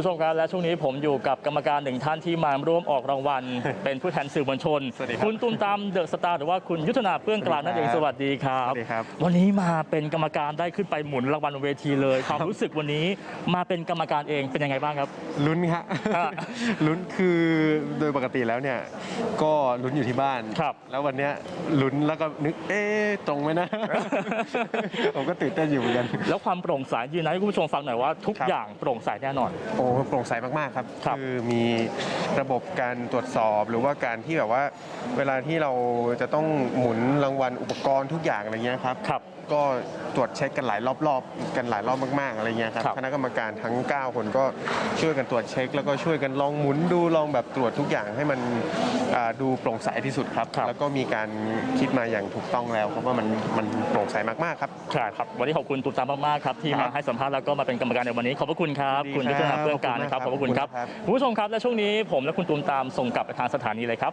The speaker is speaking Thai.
ผู้ชมครับและช่วงนี้ผมอยู่กับกรรมการหนึ่งท่านที่มาร่วมออกรางวัล เป็นผู้แทนสื่อมวลชนสวัสดีครับคุณตุ้มตามเดอะสตาร์หรือว่าคุณยุทธนาเพื่องกลางนั่นเองสสวัวัสสดีดีคครัรับสวัสดีครับ วันนี้มาเป็นกรรมการได้ขึ้นไปหมุนรางวัลบนเวทีเลย ความรู้สึกวันนี้มาเป็นกรรมการเองเป็นยังไงบ้างครับลุ้นฮะฮะลุ้นคือโดยปกติแล้วเนี่ยก็ลุ้นอยู่ที่บ้านครับแล้ววันเนี้ยลุ้นแล้วก็นึกเอ๊ะตรงไหมนะผมก็ตื่นเต้นอยู่เหมือนกันแล้วความโปร่งใสยืนยันให้คุณผู้ชมฟังหน่อยว่าทุกครับอย่างโปร่งใสแน่นอนโอ้โปร่งใสมากๆครับครับอมีระบบการตรวจสอบหรือว่าการที่แบบว่า เวลาที่เราจะต้องหมุนรางวัลอุปกรณ์ทุกอย่างอะไรเงี้ยครับ ครับ ก็ตรวจเช็คกันหลายรอบๆ กันหลายรอบมากๆอะไรเงี้ยครับครับ คณะกรรมการทั้ง 9 คนก็ช่วยกันตรวจเช็ค แล้วก็ช่วยกันลองหมุนดูลองแบบตรวจทุกอย่างให้มันอ่าดูโปร่งใสที่สุดครับครับแล้วก็มีการคิดมาอย่างถูกต้องแล้วครับว่ามันมันโปร่งใสมากๆครับใช่ครับวันนี้ขอบคุณตุ้มตามมากๆครับที่ครัมาบให้สัมภาษณ์แล้วก็มาเป็นกรรมการในวันนี้ขอบพระคุณครับดีคุณครับยุทธนาเพื่องกลางนะครับขขออบบพระคุณครับคุณครับคุณผู้ชมครับและช่วงนี้ผมและคุณตุ้มตามส่งกลับไปทางสถานีเลยครับ